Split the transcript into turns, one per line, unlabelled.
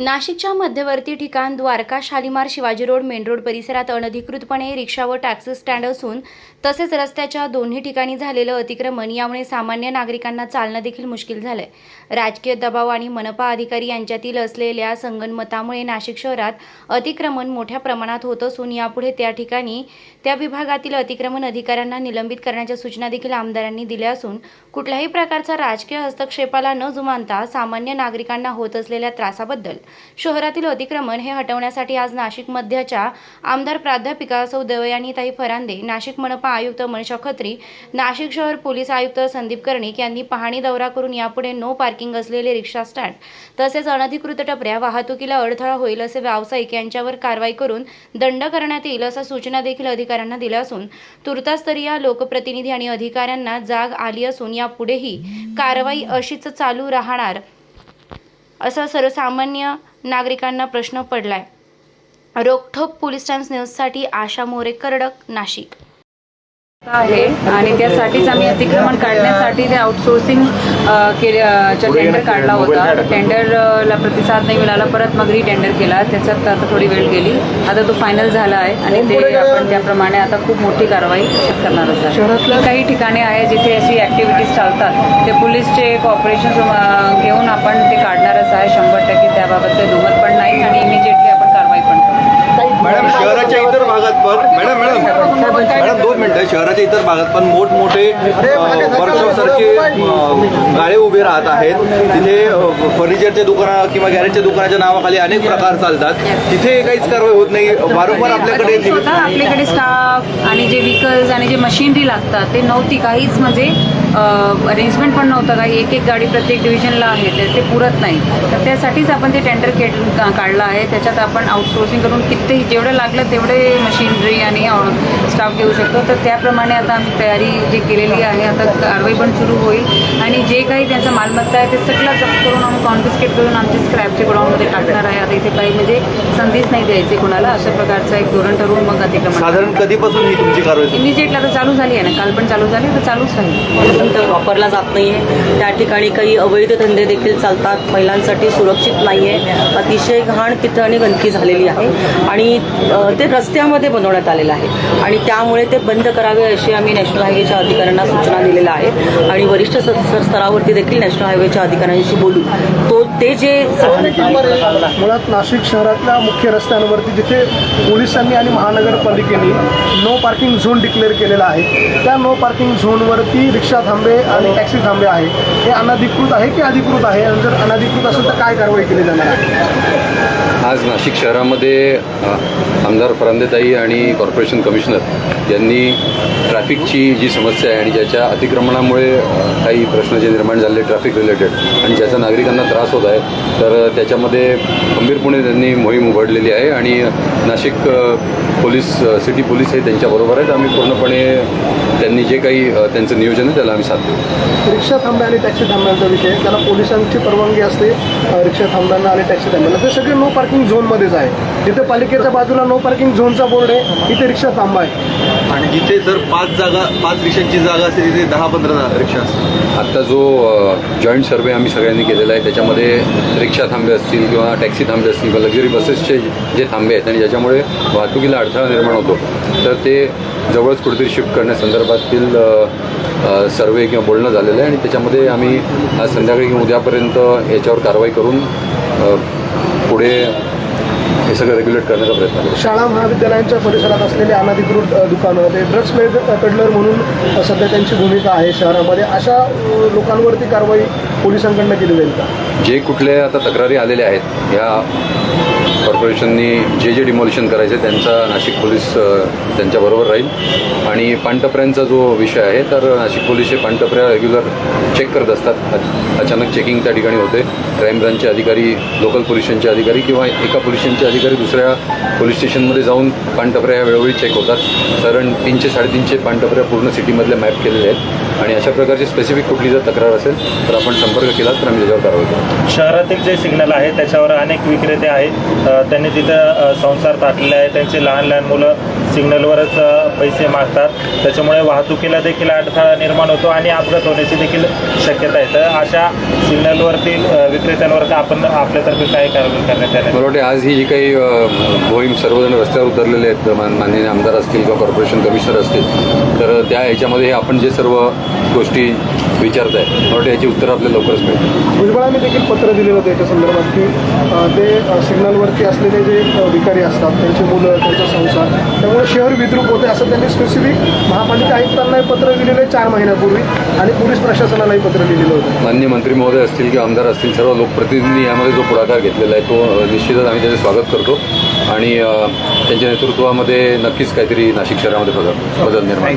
नाशिकच्या मध्यवर्ती ठिकाण Dwarka Shalimar Shivaji road main road परिसरात अनधिकृतपणे रिक्षा व टॅक्सी स्टँड असून तसेच रस्त्याच्या दोन्ही ठिकाणी झालेलं अतिक्रमण यामुळे सामान्य नागरिकांना चालणं देखील मुश्किल झालंय. राजकीय दबाव आणि मनपा अधिकारी यांच्यातील असलेल्या संगनमतामुळे नाशिक शहरात अतिक्रमण मोठ्या प्रमाणात होत असून यापुढे त्या ठिकाणी त्या विभागातील अतिक्रमण अधिकाऱ्यांना निलंबित करण्याच्या सूचना देखील आमदारांनी दिल्या असून कुठल्याही प्रकारचा राजकीय हस्तक्षेपाला न जुमानता सामान्य नागरिकांना होत असलेल्या त्रासाबद्दल शहरातील अतिक्रमण हे हटवण्यासाठी आज नाशिक मध्याच्या आमदार प्राध्यापिका सौ दवयानीताई फरांदे नाशिक मनपा आयुक्त मनीषा खत्री नाशिक शहर पोलीस आयुक्त संदीप कर्णिक यांनी पाहणी दौरा करून यापुढे नो पार्किंग असलेले रिक्षा स्टँड तसेच अनधिकृत टपऱ्या वाहतुकीला अडथळा होईल असे व्यावसायिक यांच्यावर कारवाई करून दंड करण्यात येईल अशा सूचना देखील अधिकाऱ्यांना दिल्या असून तुर्तास्तरीय लोकप्रतिनिधी आणि अधिकाऱ्यांना जाग आली असून यापुढेही कारवाई अशीच चालू राहणार असा सर्वसामान्य नागरिकांना प्रश्न पडलाय. रोखोक पोलीस टाइम्स न्यूजसाठी आशा मोरे करडक नाशिक.
आहे आणि त्यासाठीच आम्ही अतिक्रमण काढण्यासाठी ते आउटसोर्सिंग केलं टेंडर काढला होता. टेंडरला प्रतिसाद नाही मिळाला परत मग टेंडर केला. त्याच्यात आता थोडी वेळ गेली. आता तो फायनल झाला आहे आणि ते आपण त्याप्रमाणे आता खूप मोठी कारवाई करणार आहोत. शहरातलं? काही ठिकाणे आहे जिथे अशी ॲक्टिव्हिटीज चालतात. ते पोलीसचे कॉपरेशन घेऊन आपण ते काढणारच आहे. शंभर टक्के त्याबाबत काही दुमत पण नाही आणि इमिजिएटली आपण कारवाई पण करू.
शहराच्या इतर भागात पण मोठमोठे वर्कशॉप सारखे गाळे उभे राहत आहेत. तिथे फर्निचरच्या दुकाना किंवा गॅरेजच्या दुकानाच्या नावाखाली अनेक प्रकार चालतात. तिथे काहीच कारवाई होत नाही. वारंवार आपल्याकडे
आपल्याकडे स्टाफ आणि जे व्हीकल्स आणि जे मशिनरी लागतात ते नव्हती. काहीच म्हणजे अरेंजमेंट पण नव्हतं काही एक एक गाडी प्रत्येक डिव्हिजनला आहे तर ते पुरत नाही. तर त्यासाठीच आपण ते टेंडर के काढलं आहे. त्याच्यात आपण आउटसोर्सिंग करून किती जेवढं लागलं तेवढे मशिनरी आणि स्टाफ घेऊ शकतो. तर त्याप्रमाणे आता आम्ही तयारी जी केलेली आहे आता कारवाई पण सुरू होईल. आणि जे काही त्यांचा मालमत्ता आहे ते सगळं जप्त करून आम्ही कॉन्फिस्केट करून आमचे स्क्रॅपचे गोडाऊनमध्ये टाकणार आहे. आता इथे काही म्हणजे संधीच नाही द्यायची कोणाला. अशा प्रकारचं एक धोरण ठरवून मग अतिक्रमण
साधारण कधीपासून ही तुमची कारवाई
इमिजिएटली आता चालू झाली आहे ना? काल पण चालू झाली तर चालूच राहील.
तर वापरला जात नाही आहे त्या ठिकाणी काही अवैध धंदे देखील चालतात. महिलांसाठी सुरक्षित नाही आहे अतिशय घाण तिथं आणि गंदकी झालेली आहे. आणि ते रस्त्यामध्ये बनवण्यात आलेलं आहे. आणि त्यामुळे ते बंद करावे अशी आम्ही नॅशनल हायवेच्या अधिकाऱ्यांना सूचना दिलेल्या आहेत. आणि वरिष्ठ स- स्तरावरती देखील नॅशनल हायवेच्या अधिकाऱ्यांशी बोलू. तो ते जे
मुळात नाशिक शहरातल्या मुख्य रस्त्यांवरती जिथे पोलिसांनी आणि महानगरपालिकेने नो पार्किंग झोन डिक्लेअर केलेला आहे. त्या नो पार्किंग झोनवरती रिक्षा थांबे आणि टॅक्सी थांबे आहे. हे अनधिकृत आहे की अधिकृत आहे? आणि जर अनधिकृत असेल तर काय कारवाई केली जाणार आहे?
आज नाशिक शहरामध्ये आमदार फरांदेताई आणि कॉर्पोरेशन कमिशनर यांनी ट्रॅफिकची जी समस्या आहे आणि ज्याच्या अतिक्रमणामुळे काही प्रश्न जे निर्माण झाले ट्रॅफिक रिलेटेड आणि ज्याचा नागरिकांना त्रास होत आहे तर त्याच्यामध्ये खंबीरपणे त्यांनी मोहीम उघडलेली आहे आणि नाशिक पोलीस सिटी पोलीस हे त्यांच्याबरोबर आहेत. आम्ही पूर्णपणे त्यांनी जे काही त्यांचं नियोजन आहे त्याला आम्ही साथ देऊ.
रिक्षा थांबे आणि टॅक्सी थांब्यांचा विषय त्याला पोलिसांची परवानगी असते रिक्षा थांब्यांना आणि टॅक्सी थांब्यांना ते सगळे नो पार्किंग झोनमध्येच आहे. जिथे पालिकेच्या बाजूला नो पार्किंग झोनचा बोर्ड आहे. तिथे रिक्षा थांबा आहे.
आणि जिथे जर पाच जागा पाच रिक्षांची जागा असते तिथे दहा पंधरा रिक्षा असतात.
आत्ता जो जॉईंट सर्वे आम्ही सगळ्यांनी केलेला आहे त्याच्यामध्ये रिक्षा थांबे असतील किंवा टॅक्सी थांबे असतील किंवा लक्झरी बसेसचे जे थांबे आहेत आणि ज्याच्यामुळे वाहतुकीला अडथळा निर्माण होतो तर ते जवळच कुठेतरी शिफ्ट करण्यासंदर्भातील सर्वे किंवा बोलणं झालेलं आहे. आणि त्याच्यामध्ये आम्ही आज संध्याकाळी किंवा उद्यापर्यंत याच्यावर कारवाई करून पुढे हे सगळं रेग्युलेट करण्याचा प्रयत्न करू.
शाळा महाविद्यालयांच्या परिसरात असलेले अनधिकृत दुकानं ते ड्रग्स पेडलर म्हणून सध्या त्यांची भूमिका आहे शहरामध्ये. अशा लोकांवरती कारवाई पोलिसांकडनं केली जाईल का?
जे कुठले आता तक्रारी आलेल्या आहेत या कॉर्पोरेशननी जे जे डिमॉलिशन करायचे त्यांचा नाशिक पोलीस त्यांच्याबरोबर राहील. आणि पानटपऱ्यांचा जो विषय आहे तर नाशिक पोलीस हे पानटपऱ्या रेग्युलर चेक करत असतात. अचानक चेकिंग त्या ठिकाणी होते. क्राईम ब्रांचचे अधिकारी लोकल पोलीस स्टेशनचे अधिकारी किंवा एका पोलीस स्टेशनचे अधिकारी दुसऱ्या पोलीस स्टेशनमध्ये जाऊन पानटपऱ्या ह्या वेळोवेळी चेक होतात. कारण तीनशे साडेतीनशे पानटपऱ्या पूर्ण सिटीमधल्या मॅप केलेले आहेत. आणि अशा प्रकारची स्पेसिफिक कुठली जर तक्रार असेल तर आपण संपर्क केला तर आम्ही त्याच्यावर कारवाई करू
शहरातील जे सिग्नल आहे त्याच्यावर अनेक विक्रेते आहेत. त्यांनी तिथं संसार टाकलेले आहे. त्यांचे लहान लहान मुलं सिग्नलवरच पैसे मागतात. त्याच्यामुळे वाहतुकीला देखील अडथळा निर्माण होतो आणि अपघात होण्याची देखील शक्यता आहे. तर अशा सिग्नलवरती अ, विक्रेत्यांवर आपण आपल्यातर्फे काय कारवाई करण्यात येणार
मला वाटते आज ही जी काही मोहीम सर्वजण रस्त्यावर उतरलेले आहेत मान- माननीय आमदार असतील किंवा कॉर्पोरेशन कमिशनर असतील तर त्या ह्याच्यामध्ये आपण जे सर्व गोष्टी विचारताय मला वाटतं याची उत्तरं आपल्याला लवकरच मिळतील
भुजबळांनी देखील पत्र दिलेलं होतं याच्या संदर्भात की ते सिग्नलवरती असलेले जे अ, भिकारी असतात त्यांची मुलं त्यांचा संसार त्यामुळे शहर विद्रूप होते असं त्यांनी स्पेसिफिक महापालिका आयुक्तांनाही पत्र दिलेलं आहे चार महिन्यापूर्वी आणि पोलीस प्रशासनालाही पत्र लिहिलेलं होतं.
मान्य मंत्री महोदय असतील किंवा आमदार असतील सर्व लोकप्रतिनिधी यामध्ये जो पुढाकार घेतलेला आहे तो निश्चितच आम्ही त्याचे स्वागत करतो आणि त्यांच्या नेतृत्वामध्ये नक्कीच काहीतरी नाशिक शहरामध्ये बदल बदल निर्माण